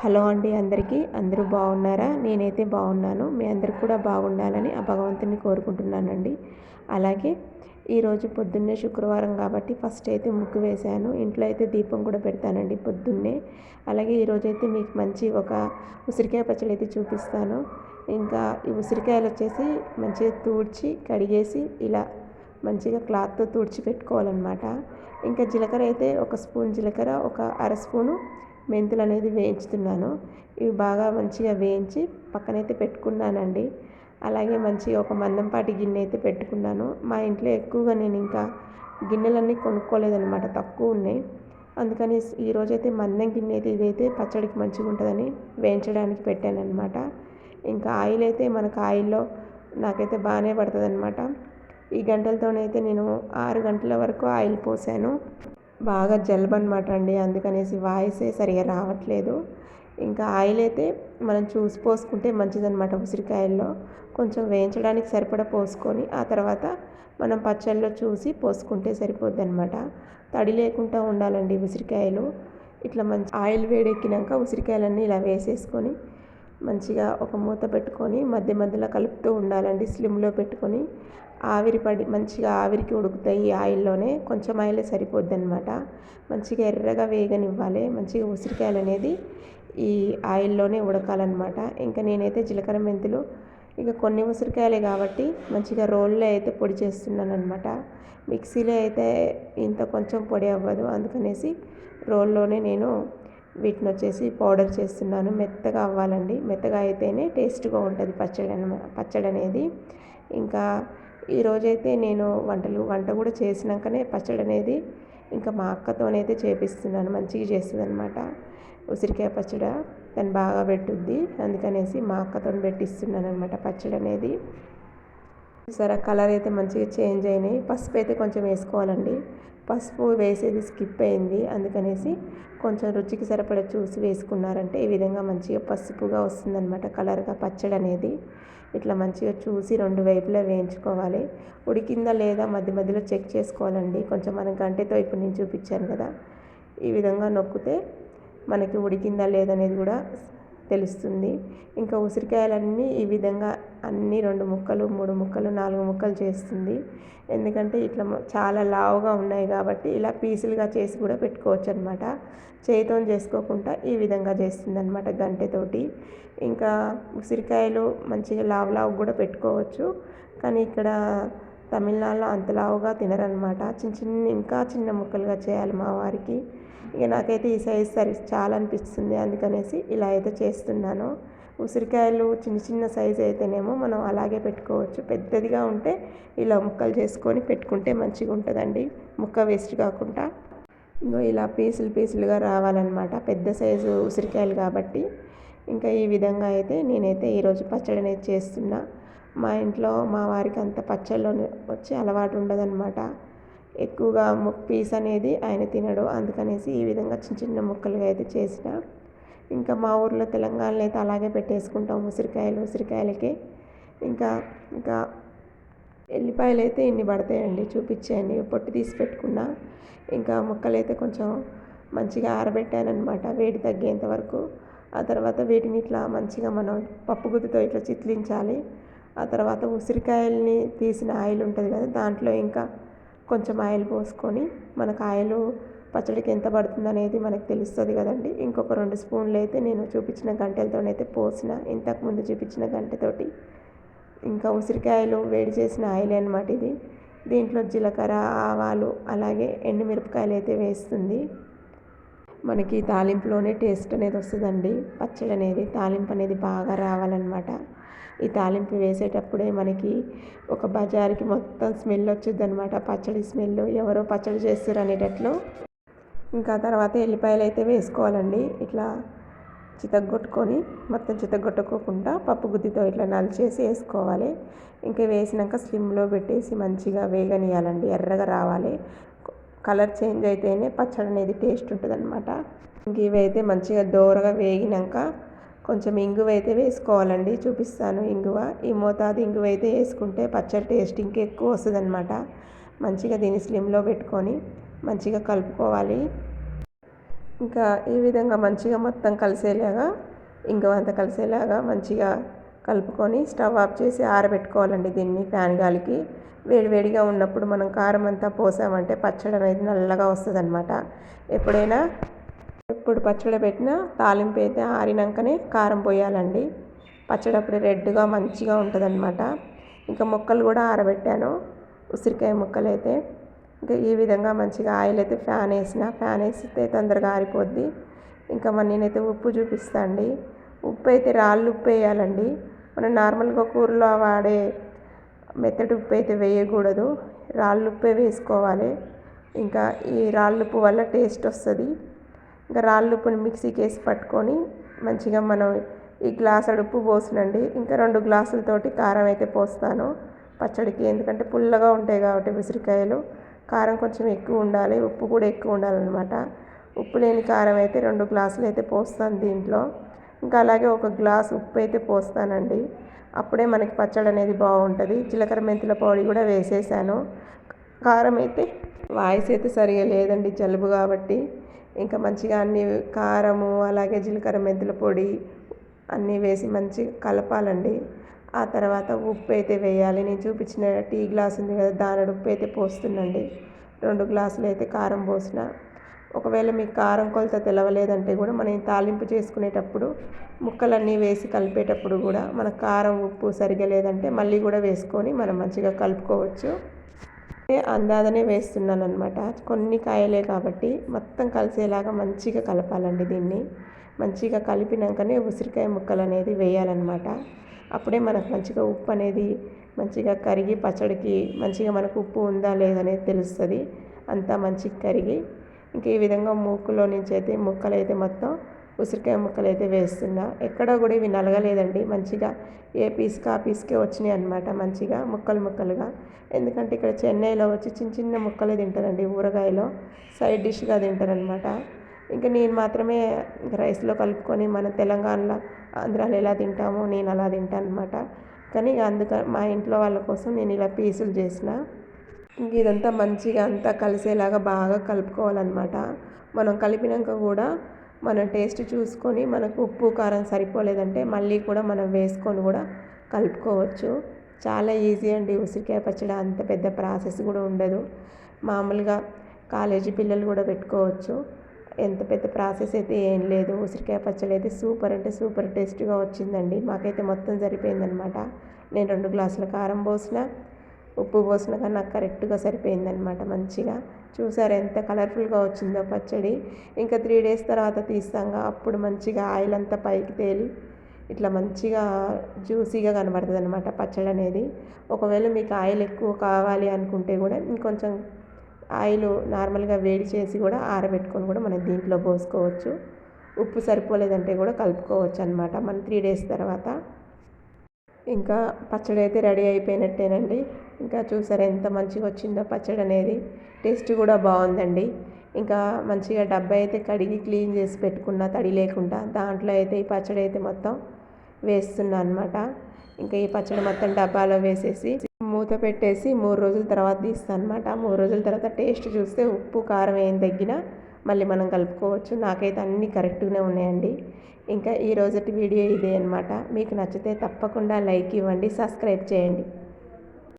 Hello అండి అందరికీ. అందరూ బాగున్నారా? నేనైతే బాగున్నాను. మీ అందరు కూడా బాగుండాలని ఆ భగవంతుని కోరుకుంటున్నానండి. అలాగే ఈరోజు పొద్దున్నే శుక్రవారం కాబట్టి ఫస్ట్ అయితే ముగ్గు వేశాను. ఇంట్లో అయితే దీపం కూడా పెడతానండి పొద్దున్నే. అలాగే ఈరోజైతే మీకు మంచి ఒక ఉసిరికాయ పచ్చడి అయితే చూపిస్తాను. ఇంకా ఈ ఉసిరికాయలు వచ్చేసి మంచిగా తూడ్చి కడిగేసి ఇలా మంచిగా క్లాత్తో తుడిచి పెట్టుకోవాలన్నమాట. ఇంకా జీలకర్ర అయితే ఒక స్పూన్ జీలకర్ర ఒక అర స్పూను మెంతులు అనేది వేయించుతున్నాను. ఇవి బాగా మంచిగా వేయించి పక్కనైతే పెట్టుకున్నానండి. అలాగే మంచిగా ఒక మందంపాటి గిన్నె అయితే పెట్టుకున్నాను. మా ఇంట్లో ఎక్కువగా నేను ఇంకా గిన్నెలన్నీ కొనుక్కోలేదనమాట తక్కువ ఉన్నాయి. అందుకని ఈరోజైతే మందం గిన్నె అయితే ఇదైతే పచ్చడికి మంచిగా ఉంటుందని వేయించడానికి పెట్టాను అనమాట ఇంకా ఆయిల్ అయితే మనకు ఆయిల్లో నాకైతే బాగానే పడుతుంది అనమాట ఈ గంటలతోనైతే నేను ఆరు గంటల వరకు ఆయిల్ పోసాను. బాగా జలుబు అనమాట అండి అందుకనేసి వాయిసే సరిగా రావట్లేదు. ఇంకా ఆయిల్ అయితే మనం చూసి పోసుకుంటే మంచిదన్నమాట ఉసిరికాయల్లో. కొంచెం వేయించడానికి సరిపడా పోసుకొని ఆ తర్వాత మనం పచ్చళ్ళలో చూసి పోసుకుంటే సరిపోద్ది అనమాట తడి లేకుండా ఉండాలండి ఉసిరికాయలు. ఇట్లా మంచి ఆయిల్ వేడెక్కినాక ఉసిరికాయలన్నీ ఇలా వేసేసుకొని మంచిగా ఒక మూత పెట్టుకొని మధ్య మధ్యలో కలుపుతూ ఉండాలండి స్లిమ్లో పెట్టుకొని. ఆవిరి పడి మంచిగా ఆవిరికి ఉడుకుతాయి ఈ ఆయిల్లోనే కొంచెం ఆయిలే సరిపోద్ది అనమాట మంచిగా ఎర్రగా వేగనివ్వాలి. మంచిగా ఉసిరికాయలు అనేది ఈ ఆయిల్లోనే ఉడకాలన్నమాట. ఇంకా నేనైతే జీలకర్ర మెంతులు ఇక కొన్ని ఉసిరికాయలే కాబట్టి మంచిగా రోల్లో అయితే పొడి చేస్తున్నాను అనమాట మిక్సీలో అయితే ఇంత కొంచెం పొడి అవ్వదు. అందుకనేసి రోల్లోనే నేను వీటిని వచ్చేసి పౌడర్ చేస్తున్నాను. మెత్తగా అవ్వాలండి. మెత్తగా అయితేనే టేస్ట్గా ఉంటుంది పచ్చడి పచ్చడి అనేది ఇంకా ఈరోజైతే నేను వంటలు వంట కూడా చేసినాకనే పచ్చడి అనేది ఇంకా మా అక్కతోనైతే చేపిస్తున్నాను మంచిగా చేస్తుంది అనమాట ఉసిరికాయ పచ్చడి దాన్ని బాగా పెట్టుద్ది అందుకనేసి మా అక్కతో పెట్టిస్తున్నాను అనమాట పచ్చడి అనేది. సరే కలర్ అయితే మంచిగా చేంజ్ అయినాయి. పసుపు అయితే కొంచెం వేసుకోవాలండి. పసుపు వేసేది స్కిప్ అయింది అందుకనేసి కొంచెం రుచికి సరిపడా చూసి వేసుకున్నారంటే ఈ విధంగా మంచిగా పసుపుగా వస్తుందన్నమాట కలర్గా పచ్చడి అనేది ఇట్లా మంచిగా చూసి రెండు వైపులా వేయించుకోవాలి. ఉడికిందా లేదా మధ్య మధ్యలో చెక్ చేసుకోవాలండి. కొంచెం మనం గంటెతో ఇప్పుడు నేను చూపించాను కదా. ఈ విధంగా నొక్కితే మనకి ఉడికిందా లేదనేది కూడా తెలుస్తుంది. ఇంకా ఉసిరికాయలన్నీ ఈ విధంగా అన్నీ రెండు ముక్కలు మూడు ముక్కలు నాలుగు ముక్కలు చేస్తుంది. ఎందుకంటే ఇట్లా చాలా లావుగా ఉన్నాయి కాబట్టి ఇలా పీసులుగా చేసి కూడా పెట్టుకోవచ్చు అనమాట చేతితో చేసుకోకుండా ఈ విధంగా చేస్తుంది అనమాట గంటెతోటి. ఇంకా ఉసిరికాయలు మంచిగా లావు లావు కూడా పెట్టుకోవచ్చు. కానీ ఇక్కడ తమిళనాడులో అంత లావుగా తినరనమాట. చిన్న చిన్న ఇంకా చిన్న ముక్కలుగా చేయాలి మా వారికి. ఇక నాకైతే ఈ సైజ్ సరి చాలా అనిపిస్తుంది అందుకనేసి ఇలా అయితే చేస్తున్నాను. ఉసిరికాయలు చిన్న చిన్న సైజు అయితేనేమో మనం అలాగే పెట్టుకోవచ్చు. పెద్దదిగా ఉంటే ఇలా ముక్కలు చేసుకొని పెట్టుకుంటే మంచిగా ఉంటుందండి. ముక్క వేస్ట్ కాకుండా. ఇంకో ఇలా పీసులు పీసులుగా రావాలన్నమాట. పెద్ద సైజు ఉసిరికాయలు కాబట్టి. ఇంకా ఈ విధంగా అయితే నేనైతే ఈరోజు పచ్చడి అనేది చేస్తున్నా. మా ఇంట్లో మా వారికి అంత పచ్చళ్ళు వచ్చి అలవాటు ఉండదన్నమాట. ఎక్కువగా పీస్ అనేది ఆయన తినడు. అందుకనేసి ఈ విధంగా చిన్న చిన్న ముక్కలుగా అయితే చేసిన. ఇంకా మా ఊర్లో తెలంగాణలో అయితే అలాగే పెట్టేసుకుంటాం ఉసిరికాయలు ఉసిరికాయలకి. ఇంకా ఇంకా ఎల్లిపాయలు అయితే ఇన్ని పడతాయండి చూపించేయండి పొట్టు తీసి పెట్టుకున్నా ఇంకా ముక్కలు అయితే కొంచెం మంచిగా ఆరబెట్టానమాట వేడి తగ్గేంత వరకు. ఆ తర్వాత వీటిని ఇట్లా మంచిగా మనం పప్పు గుత్తితో ఇట్లా చిట్లించాలి ఆ తర్వాత ఉసిరికాయల్ని తీసిన ఆయిల్ ఉంటుంది కదా దాంట్లో ఇంకా కొంచెం ఆయిల్ పోసుకొని మనకు ఆయిల్ పచ్చడికి ఎంత పడుతుంది అనేది మనకు తెలుస్తుంది కదండి. ఇంకొక రెండు స్పూన్లు అయితే నేను చూపించిన గంటెలతోనైతే పోసిన. ఇంతకుముందు చూపించిన గంటతోటి. ఇంకా ఉసిరికాయలు వేడి చేసిన ఆయిల్ అనమాట ఇది. దీంట్లో జీలకర్ర ఆవాలు అలాగే ఎండుమిరపకాయలు అయితే వేస్తుంది. మనకి తాలింపులోనే టేస్ట్ అనేది వస్తుందండి. పచ్చడి అనేది తాలింపు అనేది బాగా రావాలన్నమాట. ఈ తాలింపు వేసేటప్పుడే మనకి ఒక బజార్కి మొత్తం స్మెల్ వచ్చింది అనమాట పచ్చడి స్మెల్ ఎవరో పచ్చడి చేస్తారు అనేటట్లు. ఇంకా తర్వాత ఎల్లిపాయలు అయితే వేసుకోవాలండి. ఇట్లా చితగొట్టుకొని మొత్తం చితగొట్టుకోకుండా పప్పు గుద్దితో ఇట్లా నలిచేసి వేసుకోవాలి. ఇంకా వేసినాక స్లిమ్లో పెట్టేసి మంచిగా వేగనియాలండి ఎర్రగా రావాలి. కలర్ చేంజ్ అయితేనే పచ్చడి అనేది టేస్ట్ ఉంటుంది అనమాట ఇంక ఇవైతే మంచిగా దోరగా వేగినాక కొంచెం ఇంగువ అయితే వేసుకోవాలండి చూపిస్తాను. ఇంగువ ఈ మోతాదు ఇంగువ అయితే వేసుకుంటే పచ్చడి టేస్ట్ ఇంకెక్కువ వస్తుంది అనమాట మంచిగా దీన్ని స్లిమ్లో పెట్టుకొని మంచిగా కలుపుకోవాలి. ఇంకా ఈ విధంగా మంచిగా మొత్తం కలిసేలాగా ఇంగువ అంత కలిసేలాగా మంచిగా కలుపుకొని స్టవ్ ఆఫ్ చేసి ఆరబెట్టుకోవాలండి దీన్ని ఫ్యాన్ గాలికి. వేడివేడిగా ఉన్నప్పుడు మనం కారం అంతా పోసామంటే పచ్చడి అనేది నల్లగా వస్తుంది అనమాట ఎప్పుడైనా ఎప్పుడు పచ్చడి పెట్టిన తాలింపు అయితే ఆరినాకనే కారం పోయాలండి. పచ్చడి అప్పుడు రెడ్గా మంచిగా ఉంటుంది అనమాట ఇంకా ముక్కలు కూడా ఆరబెట్టాను. ఉసిరికాయ ముక్కలు అయితే ఇంకా ఈ విధంగా మంచిగా ఆయిల్ అయితే ఫ్యాన్ వేసిన ఫ్యాన్ వేస్తే తొందరగా ఆరిపోద్ది. ఇంకా మరి నేనైతే ఉప్పు చూపిస్తా అండి. ఉప్పు అయితే రాళ్ళు ఉప్పు వేయాలండి. మనం నార్మల్గా కూరలో వాడే మెత్తటి ఉప్పు అయితే వేయకూడదు. రాళ్ళు ఉప్పే వేసుకోవాలి. ఇంకా ఈ రాళ్ళు ఉప్పు వల్ల టేస్ట్ వస్తుంది. ఇంకా రాళ్ళు ఉప్పుని మిక్సీకి వేసి పట్టుకొని మంచిగా మనం ఈ గ్లాస్ ఉప్పు పోసినండి. ఇంకా రెండు గ్లాసులతోటి కారం అయితే పోస్తాను పచ్చడికి. ఎందుకంటే పుల్లగా ఉంటాయి కాబట్టి ఉసిరికాయలు. కారం కొంచెం ఎక్కువ ఉండాలి. ఉప్పు కూడా ఎక్కువ ఉండాలన్నమాట. ఉప్పు లేని కారం అయితే రెండు గ్లాసులు అయితే పోస్తాను దీంట్లో. ఇంకా అలాగే ఒక గ్లాస్ ఉప్పు అయితే పోస్తానండి. అప్పుడే మనకి పచ్చడి అనేది బాగుంటుంది. జీలకర్ర మెంతుల పొడి కూడా వేసేసాను. కారం అయితే వాయిస్ అయితే సరిగా లేదండి జలుబు కాబట్టి. ఇంకా మంచిగా అన్ని కారము అలాగే జీలకర్ర మెంతుల పొడి అన్నీ వేసి మంచిగా కలపాలండి. ఆ తర్వాత ఉప్పు అయితే వేయాలి. నేను చూపించిన టీ గ్లాస్ ఉంది కదా దాని ఉప్పు అయితే పోస్తుందండి. రెండు గ్లాసులు అయితే కారం పోసిన. ఒకవేళ మీకు కారం కొలత తెలవలేదంటే కూడా మనం తాలింపు చేసుకునేటప్పుడు ముక్కలన్నీ వేసి కలిపేటప్పుడు కూడా మన కారం ఉప్పు సరిగా లేదంటే మళ్ళీ కూడా వేసుకొని మనం మంచిగా కలుపుకోవచ్చు. అందాదనే వేస్తున్నాను అనమాట కొన్ని కాయలే కాబట్టి మొత్తం కలిసేలాగా మంచిగా కలపాలండి దీన్ని. మంచిగా కలిపినాకనే ఉసిరికాయ ముక్కలు అనేది వేయాలన్నమాట. అప్పుడే మనకు మంచిగా ఉప్పు అనేది మంచిగా కరిగి పచ్చడికి మంచిగా మనకు ఉప్పు ఉందా లేదనేది తెలుస్తుంది. అంతా మంచిగా కరిగి ఇంక ఈ విధంగా మూకులో నుంచి అయితే ముక్కలు అయితే మొత్తం ఉసిరికాయ ముక్కలు అయితే వేస్తున్నా. ఎక్కడ కూడా ఇవి నలగలేదండి. మంచిగా ఏ పీస్కి ఆ పీస్కే వచ్చినాయి అనమాట మంచిగా ముక్కలు ముక్కలుగా. ఎందుకంటే ఇక్కడ చెన్నైలో వచ్చి చిన్న చిన్న ముక్కలే తింటారండి ఊరగాయలో. సైడ్ డిష్గా తింటారనమాట ఇంకా నేను మాత్రమే రైస్లో కలుపుకొని మన తెలంగాణలో ఆంధ్రాలో ఎలా తింటామో నేను అలా తింటాను అనమాట కానీ అందుక మా ఇంట్లో వాళ్ళ కోసం నేను ఇలా పీసులు చేసిన. ఇంక ఇదంతా మంచిగా అంతా కలిసేలాగా బాగా కలుపుకోవాలన్నమాట. మనం కలిపినాక కూడా మన టేస్ట్ చూసుకొని మనకు ఉప్పు కారం సరిపోలేదంటే మళ్ళీ కూడా మనం వేసుకొని కూడా కలుపుకోవచ్చు. చాలా ఈజీ అండి. ఉసిరికాయ పచ్చడి అంత పెద్ద ప్రాసెస్ కూడా ఉండదు. మామూలుగా కాలేజీ పిల్లలు కూడా పెట్టుకోవచ్చు. ఎంత పెద్ద ప్రాసెస్ అయితే ఏం లేదు. ఉసిరికాయ పచ్చడి అయితే సూపర్ అంటే సూపర్ టేస్ట్గా వచ్చిందండి. మాకైతే మొత్తం సరిపోయిందనమాట. నేను రెండు గ్లాసుల కారం పోసిన. ఉప్పు పోసిన కానీ నాకు కరెక్ట్గా సరిపోయిందనమాట మంచిగా. చూసారు ఎంత కలర్ఫుల్గా వచ్చిందో పచ్చడి. ఇంకా త్రీ డేస్ తర్వాత తీస్తాగా. అప్పుడు మంచిగా ఆయిల్ అంతా పైకి తేలి ఇట్లా మంచిగా జ్యూసీగా కనబడుతుంది అనమాట పచ్చడి అనేది. ఒకవేళ మీకు ఆయిల్ ఎక్కువ కావాలి అనుకుంటే కూడా ఇంకొంచెం ఆయిల్ నార్మల్గా వేడి చేసి కూడా ఆరబెట్టుకొని కూడా మనం దీంట్లో పోసుకోవచ్చు. ఉప్పు సరిపోలేదంటే కూడా కలుపుకోవచ్చు అనమాట మన త్రీ డేస్ తర్వాత ఇంకా పచ్చడి అయితే రెడీ అయిపోయినట్టేనండి. ఇంకా చూసారా ఎంత మంచిగా వచ్చిందో పచ్చడి అనేది. టేస్ట్ కూడా బాగుందండి. ఇంకా మంచిగా డబ్బా అయితే కడిగి క్లీన్ చేసి పెట్టుకున్న తడి లేకుండా దాంట్లో అయితే ఈ పచ్చడి అయితే మొత్తం వేస్తున్నా అనమాట ఇంకా ఈ పచ్చడి మొత్తం డబ్బాలో వేసేసి మూత పెట్టేసి మూడు రోజుల తర్వాత తీస్తాను అనమాట మూడు రోజుల తర్వాత టేస్ట్ చూస్తే ఉప్పు కారం ఏం తగ్గినా మళ్ళీ మనం కలుపుకోవచ్చు. నాకైతే అన్నీ కరెక్ట్గానే ఉన్నాయండి. ఇంకా ఈ రోజటి వీడియో ఇదే అనమాట మీకు నచ్చితే తప్పకుండా లైక్ ఇవ్వండి సబ్స్క్రైబ్ చేయండి.